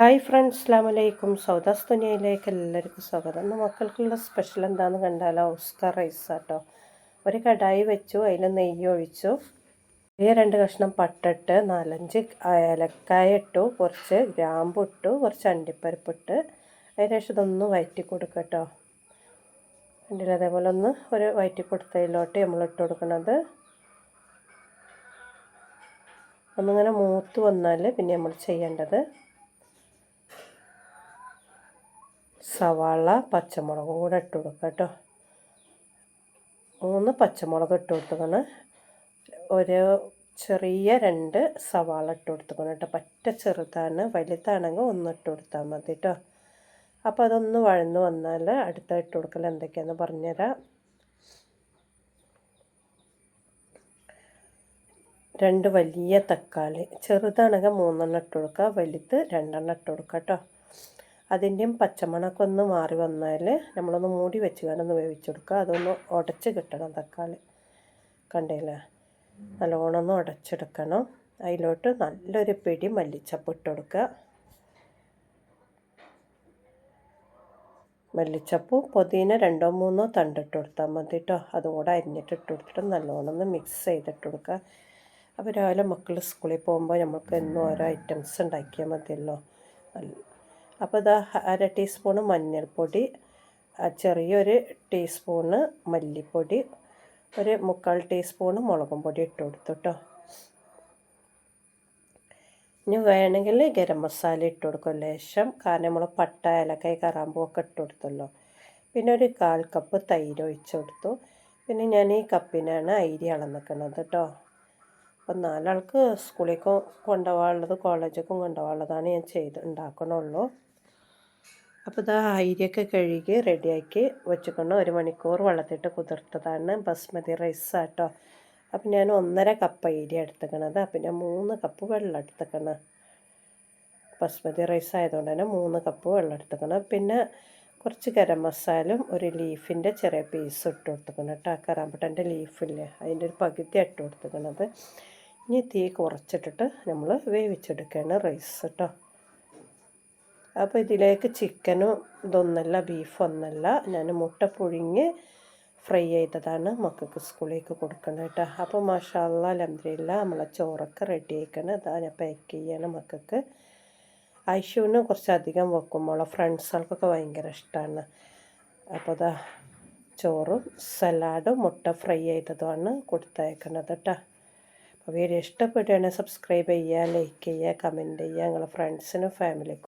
Hi friends അസ്ലാമലൈക്കും സൗദാസ് തുനിയയിലേക്ക് എല്ലാവർക്കും സ്വാഗതം. മക്കൾക്കുള്ള special എന്താണെന്ന് കണ്ടാലോ? ഓസ്കർ റൈസ് കേട്ടോ ഒരു കടായി വെച്ചു അതിൽ നെയ്യ് ഒഴിച്ചു. ചെറിയ രണ്ട് കഷ്ണം പട്ടിട്ട് നാലഞ്ച് ഏലക്കായ ഇട്ടു കുറച്ച് ഗ്രാമ്പ് ഇട്ടു കുറച്ച് അണ്ടിപ്പരിപ്പ് ഇട്ട്. അതിന് ശേഷം ഇതൊന്ന് വയറ്റി കൊടുക്കട്ടോ കണ്ടില്ല അതേപോലെ ഒന്ന് ഒരു വയറ്റി കൊടുത്തതിലോട്ട് നമ്മൾ ഇട്ട് കൊടുക്കുന്നത് ഒന്നിങ്ങനെ മൂത്ത് വന്നാൽ പിന്നെ നമ്മൾ ചെയ്യേണ്ടത് സവാള പച്ചമുളകും കൂടെ ഇട്ട് കൊടുക്കുക കേട്ടോ. മൂന്ന് പച്ചമുളക് ഇട്ട് കൊടുത്തുകൊണ്ട് ഒരു ചെറിയ രണ്ട് സവാള ഇട്ട് കൊടുത്തുകൊണ്ട് കേട്ടോ. പറ്റ ചെറുതാണ് വലുതാണെങ്കിൽ ഒന്ന് ഇട്ട് കൊടുത്താൽ മതി കേട്ടോ. അപ്പോൾ അതൊന്ന് വഴന്ന് വന്നാൽ അടുത്ത ഇട്ട് കൊടുക്കൽ എന്തൊക്കെയാണെന്ന് പറഞ്ഞുതരാം. രണ്ട് വലിയ തക്കാളി ചെറുതാണെങ്കിൽ മൂന്നെണ്ണം ഇട്ട് കൊടുക്കുക വലുത് രണ്ടെണ്ണം ഇട്ട് കൊടുക്കുക കേട്ടോ. അതിന്റെയും പച്ചമണമൊക്കെ ഒന്ന് മാറി വന്നാൽ നമ്മളൊന്ന് മൂടി വെച്ച് വേണമെന്ന് വേവിച്ചെടുക്കുക. അതൊന്ന് ഉടച്ച് കിട്ടണം തക്കാളി. കണ്ടില്ലേ? നല്ലോണം ഒന്ന് ഉടച്ചെടുക്കണം. അതിലോട്ട് നല്ലൊരു പിടി മല്ലിച്ചപ്പ് ഇട്ട് കൊടുക്കുക മല്ലിച്ചപ്പ് പുതിന രണ്ടോ മൂന്നോ തണ്ടിട്ട് കൊടുത്താൽ മതി കേട്ടോ അതും കൂടെ അരിഞ്ഞിട്ട് ഇട്ട് കൊടുത്തിട്ട് നല്ലോണം ഒന്ന് മിക്സ് ചെയ്തിട്ട് കൊടുക്കുക അപ്പോൾ രാവിലെ മക്കൾ സ്കൂളിൽ പോകുമ്പോൾ നമുക്ക് എന്നും ഓരോ ഐറ്റംസ് ഉണ്ടാക്കിയാൽ മതിയല്ലോ. അപ്പോൾ ഇതാ അര ടീസ്പൂണ് മഞ്ഞൾപ്പൊടി ചെറിയൊരു ടീസ്പൂണ് മല്ലിപ്പൊടി ഒരു മുക്കാൽ ടീസ്പൂണ് മുളകും പൊടി ഇട്ട് കൊടുത്തു കേട്ടോ ഇനി വേണമെങ്കിൽ ഗരം മസാല ഇട്ട് കൊടുക്കും ലേശം. കാരണം നമ്മൾ പട്ട ഏലക്കായ കറാമ്പൂ ഒക്കെ ഇട്ട് കൊടുത്തല്ലോ. പിന്നെ ഒരു കാൽ കപ്പ് തൈര് ഒഴിച്ചു കൊടുത്തു. പിന്നെ ഞാൻ ഈ കപ്പിനാണ് അരി അളന്നിക്കുന്നത് കേട്ടോ അപ്പം നാലാൾക്ക് സ്കൂളിലേക്കും കൊണ്ടുപോകാനുള്ളത് കോളേജിലേക്കും കൊണ്ടുപോകാനുള്ളതാണ് ഞാൻ ചെയ്ത് ഉണ്ടാക്കണുള്ളൂ. അപ്പോൾ ഇതാ അരിയൊക്കെ കഴുകി റെഡിയാക്കി വെച്ചിക്കണം ഒരു മണിക്കൂർ വെള്ളത്തിട്ട് കുതിർത്തതാണ് ബസ്മതി റൈസ് ആട്ടോ. അപ്പം ഞാൻ ഒന്നര കപ്പ് അരി എടുത്തേക്കണത്. അപ്പം ഞാൻ മൂന്ന് കപ്പ് വെള്ളം എടുത്തേക്കണം. ബസ്മതി റൈസ് ആയതുകൊണ്ട് തന്നെ മൂന്ന് കപ്പ് വെള്ളം എടുത്തേക്കണം. പിന്നെ കുറച്ച് ഗരം മസാലയും ഒരു ലീഫിന്റെ ചെറിയ പീസ് ഇട്ട് കൊടുത്തേക്കണം കേട്ടോ. കറാമ്പട്ടന്റെ ലീഫില്ലേ അതിന്റെ ഒരു പകുതി ഇട്ട് കൊടുത്തേക്കണത്. ഇനി തീ കുറച്ചിട്ടിട്ട് നമ്മൾ വേവിച്ചെടുക്കുകയാണ് റൈസ് കേട്ടോ അപ്പോൾ ഇതിലേക്ക് ചിക്കനും ഇതൊന്നല്ല ബീഫ് ഒന്നല്ല ഞാൻ മുട്ട പുഴുങ്ങി ഫ്രൈ ചെയ്തതാണ് മക്കൾക്ക് സ്കൂളിലേക്ക് കൊടുക്കണം കേട്ടോ അപ്പോൾ മഷാല്ല അലഹമില്ല നമ്മളെ ചോറൊക്കെ റെഡി ആയിക്കണം. അതാ ഞാൻ പാക്ക് ചെയ്യണം മക്കൾക്ക്. ഐഷുവിന് കുറച്ചധികം വെക്കുമ്പോൾ ഫ്രണ്ട്സുകൾക്കൊക്കെ ഭയങ്കര ഇഷ്ടമാണ് അപ്പോൾ അതാ ചോറും സലാഡും മുട്ട ഫ്രൈ ചെയ്തതുമാണ് കൊടുത്തയക്കണത് കേട്ടോ അപ്പോൾ വീഡിയോ ഇഷ്ടപ്പെടുകയാണെങ്കിൽ സബ്സ്ക്രൈബ് ചെയ്യുക ലൈക്ക് ചെയ്യുക കമന്റ് ചെയ്യുക നിങ്ങളുടെ ഫ്രണ്ട്സിനും ഫാമിലിക്കും